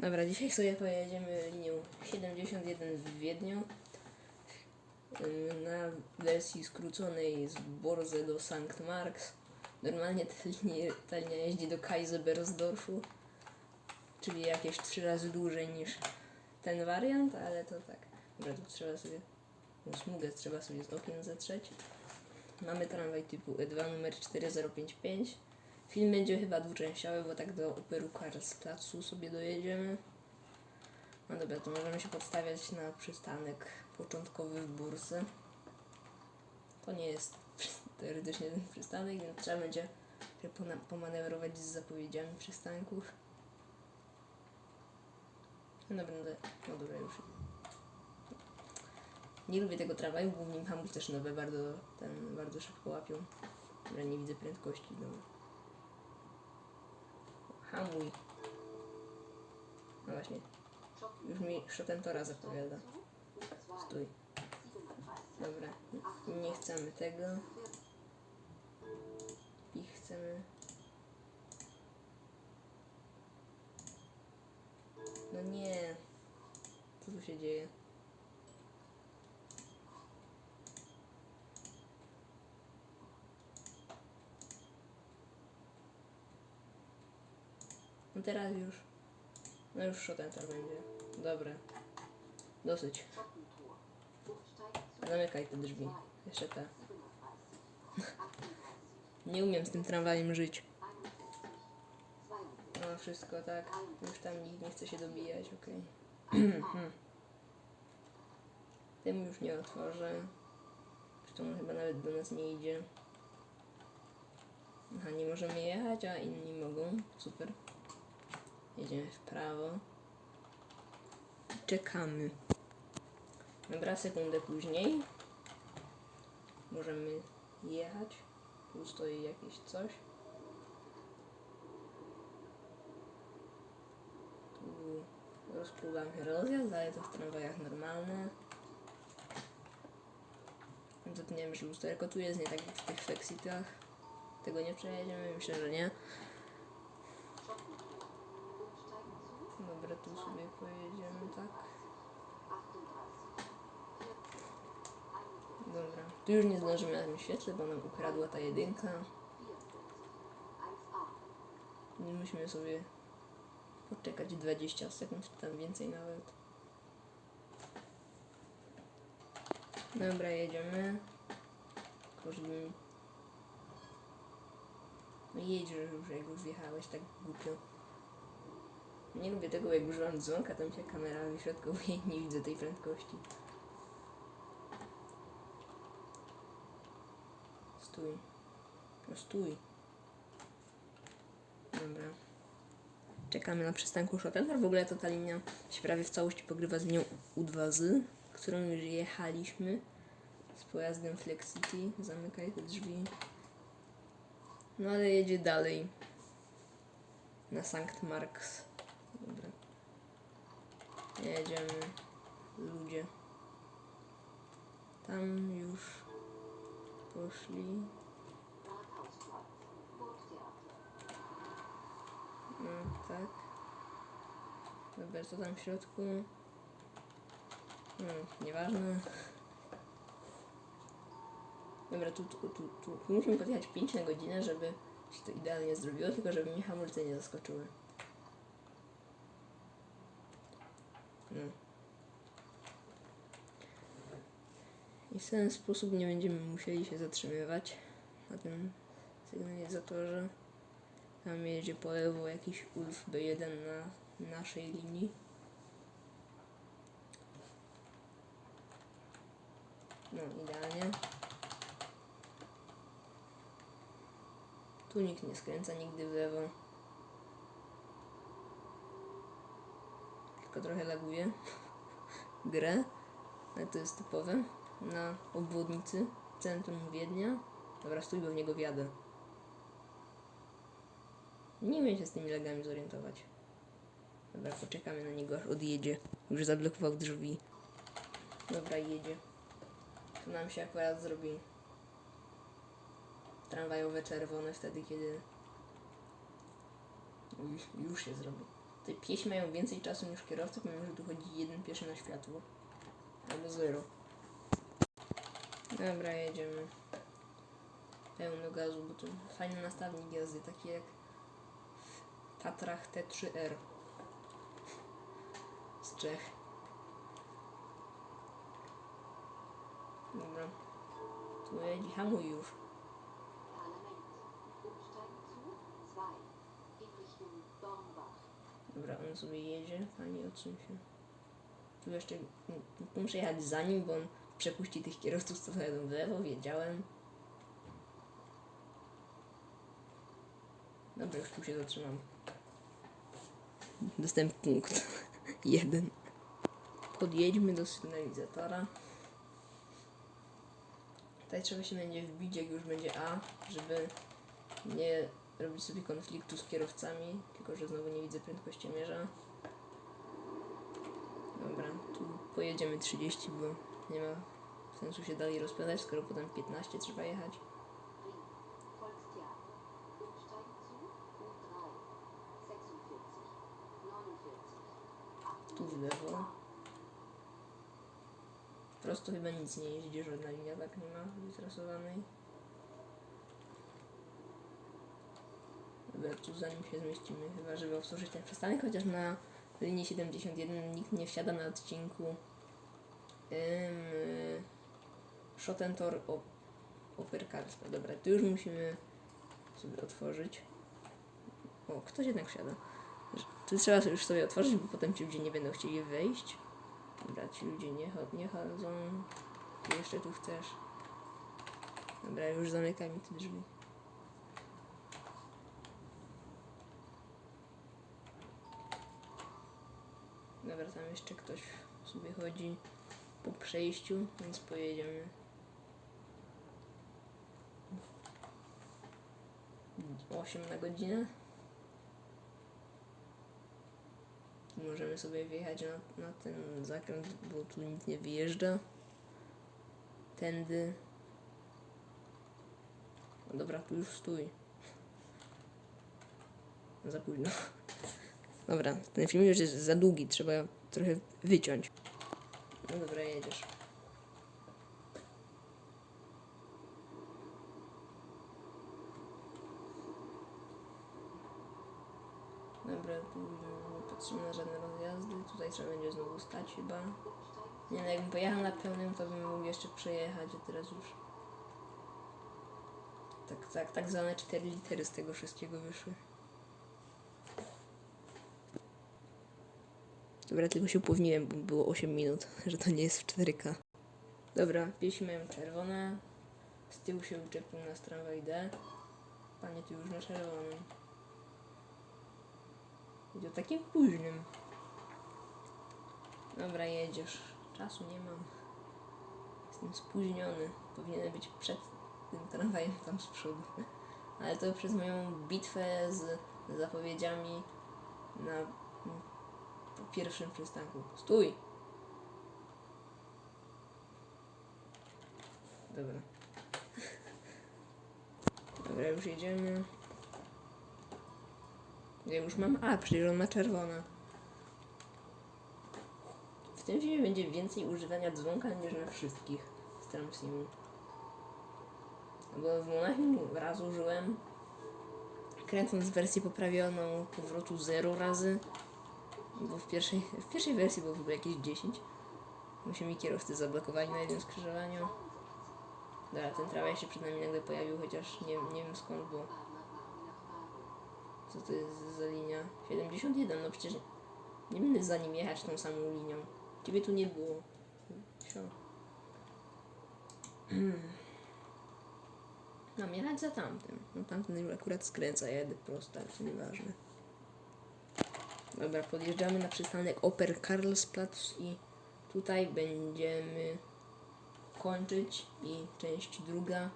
Dobra, dzisiaj sobie pojedziemy linią 71 w Wiedniu. Na wersji skróconej z Borze do Sankt Marx. Normalnie ta linia, ta linia jeździ do Kaiserbergsdorfu, czyli jakieś 3 razy dłużej niż ten wariant, ale to tak. Dobra, tu trzeba sobie, tą smugę trzeba sobie z okien zetrzeć. Mamy tramwaj typu E2 numer 4055. Film będzie chyba dwuczęściowy, bo tak do Operu Karlsplacu sobie dojedziemy. No dobra, to możemy się podstawiać na przystanek początkowy w Bursy. To nie jest teoretycznie ten przystanek, więc trzeba będzie pomanewrować z zapowiedziami przystanków. No dobra, no, no dobra już. Nie lubię tego tramwaju, nim hamulce też nowe bardzo, ten, bardzo szybko łapią. Dobra, nie widzę prędkości, dobra. Hamuj. No właśnie. Już mi Schotentora zapowiada. Stój. Dobra. Nie chcemy tego. I chcemy... No nie. Co tu się dzieje? Teraz już. No już Schotentor będzie. Dobra. Dosyć. Zamykaj te drzwi. Jeszcze te. Nie umiem z tym tramwajem żyć. No wszystko tak. Już tam nikt nie chce się dobijać, okej. Tym już nie otworzę. Zresztą chyba nawet do nas nie idzie. Aha, nie możemy jechać, a inni mogą. Super. Jedziemy w prawo. Czekamy. Dobra, sekundę później. Możemy jechać. Tu stoi jakieś coś. Tu rozpływamy rozjazd, ale to w tramwajach normalne. Dotkniemy, lusterko tu jest, nie tak w tych flexitach. Tego nie przejedziemy, myślę, że nie. Dobra, tu sobie pojedziemy, tak? Dobra, tu już nie zdążymy na tym świetle, bo nam ukradła ta jedynka. Nie musimy sobie poczekać 20 sekund, czy tam więcej nawet. Dobra, jedziemy. Żeby... No jedź, już jak już wjechałeś tak głupio. Nie lubię tego, jak używam dzwonka, tam się kamera wyśrodkowuje i nie widzę tej prędkości. Stój. No stój. Dobra. Czekamy na przystanku Schopenhauer. W ogóle to ta linia się prawie w całości pogrywa z linią U2Z, którą już jechaliśmy z pojazdem Flexity. Zamykaj te drzwi. No ale jedzie dalej. Na Sankt Marks. Dobra. Jedziemy. Ludzie. Tam już poszli. No tak. Dobra, co tam w środku? Hmm, nieważne. Dobra, tu, tu, tu, tu musimy podjechać 5 na godzinę, żeby się to idealnie zrobiło, tylko żeby mnie hamulce nie zaskoczyły. No. I w ten sposób nie będziemy musieli się zatrzymywać na tym sygnalizatorze. Tam jedzie po lewo jakiś Ulf B1 na naszej linii. No, idealnie. Tu nikt nie skręca nigdy w lewo. Tylko trochę laguje grę, ale to jest typowe. Na obwodnicy centrum Wiednia. Dobra, stój, bo w niego wjadę. Nie umiem się z tymi lagami zorientować. Dobra, poczekamy na niego, aż odjedzie. Już zablokował drzwi. Dobra, jedzie. Tu nam się akurat zrobi tramwajowe czerwone wtedy, kiedy już, już się zrobi. te piesi mają więcej czasu niż kierowcy, pomimo że tu chodzi jeden pieszy na światło. Albo zero. Dobra, jedziemy. Pełno gazu, bo to fajny nastawnik jazdy, taki jak w Tatrach T3R z Czech. Dobra. Tu jedzie, hamuj już. Parlament. Umsteigen zu 2 in Richtung Dornbach. Dobra, on sobie jedzie, pani odsuń się. Tu jeszcze muszę jechać za nim, bo on przepuści tych kierowców, co jadą w lewo, wiedziałem. Dobra, już tu się zatrzymam. Dostęp punkt. Jeden. Podjedźmy do sygnalizatora. Tutaj trzeba się będzie wbić, jak już będzie A, żeby nie robić sobie konfliktu z kierowcami, tylko że znowu nie widzę prędkościomierza. Dobra, tu pojedziemy 30, bo nie ma sensu się dalej rozpędzać, skoro potem 15 trzeba jechać. Ring. Volkstheater. Umsteigen zu U3. 46. 49. Tu w lewo. Prosto chyba nic nie jeździ, żadna linia tak nie ma wytrasowanej. Dobra, tu zanim się zmieścimy, chyba żeby obsłużyć ten przystanek, chociaż na linii 71 nikt nie wsiada na odcinku um, Schottentor o Operkarstwa. Dobra, tu już musimy sobie otworzyć. O, ktoś jednak wsiada. Tu trzeba już sobie otworzyć, bo potem ci ludzie nie będą chcieli wejść. Dobra, ci ludzie nie, chod- nie chodzą. Ty jeszcze tu chcesz. Dobra, już zamykaj mi te drzwi. Dobra, tam jeszcze ktoś sobie chodzi po przejściu, więc pojedziemy. Osiem na godzinę. Możemy sobie wjechać na, na ten zakręt, bo tu nic nie wyjeżdża. Tędy. No dobra, tu już stój. Za późno. Dobra, ten film już jest za długi, trzeba trochę wyciąć. No dobra, jedziesz. Dobra, nie patrzymy na żadne rozjazdy. Tutaj trzeba będzie znowu stać chyba. Nie no, jakbym pojechał na pełnym, to bym mógł jeszcze przejechać, a teraz już... Tak, tak, tak zwane 4 litery z tego wszystkiego wyszły. Dobra, tylko się upewniłem, bo było 8 minut, że to nie jest w 4K. Dobra, piesi mają czerwone. Z tyłu się uczepił na tramwaj D. Panie, ty już na czerwonym. I to takim późnym. Dobra, jedziesz. Czasu nie mam. Jestem spóźniony. Powinienem być przed tym tramwajem tam z przodu. Ale to przez moją bitwę z zapowiedziami na po pierwszym przystanku. Stój! Dobra. Dobra, już jedziemy. Ja już mam. A, przecież on ma czerwone. W tym filmie będzie więcej używania dzwonka niż na wszystkich z Tramsimu. Bo w Monachium raz użyłem. Kręcąc wersję poprawioną powrotu 0 razy. Bo w pierwszej, w pierwszej wersji było w ogóle jakieś 10. Bo się mi kierowcy zablokowali na jednym skrzyżowaniu. Dobra, ten tramwaj się przed nami nagle pojawił, chociaż nie, nie wiem skąd, bo co to jest za linia? 71, no przecież nie będę za nim jechać tą samą linią. Ciebie tu nie było. Sio. Mam jechać za tamtym. No tamten akurat skręca, ja jedę prosto, ale to nieważne. Dobra, podjeżdżamy na przystanek Oper Karlsplatz i tutaj będziemy kończyć i część druga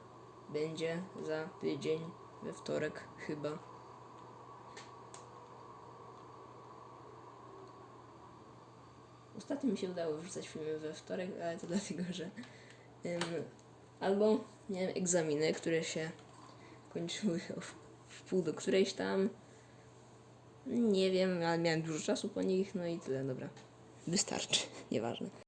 będzie za tydzień we wtorek chyba. Ostatnio mi się udało wrzucać filmy we wtorek, ale to dlatego, że ym, albo miałem egzaminy, które się kończyły w, w pół do którejś tam, Nie wiem, ale miałem dużo czasu po nich, no i tyle, dobra. Wystarczy, nieważne.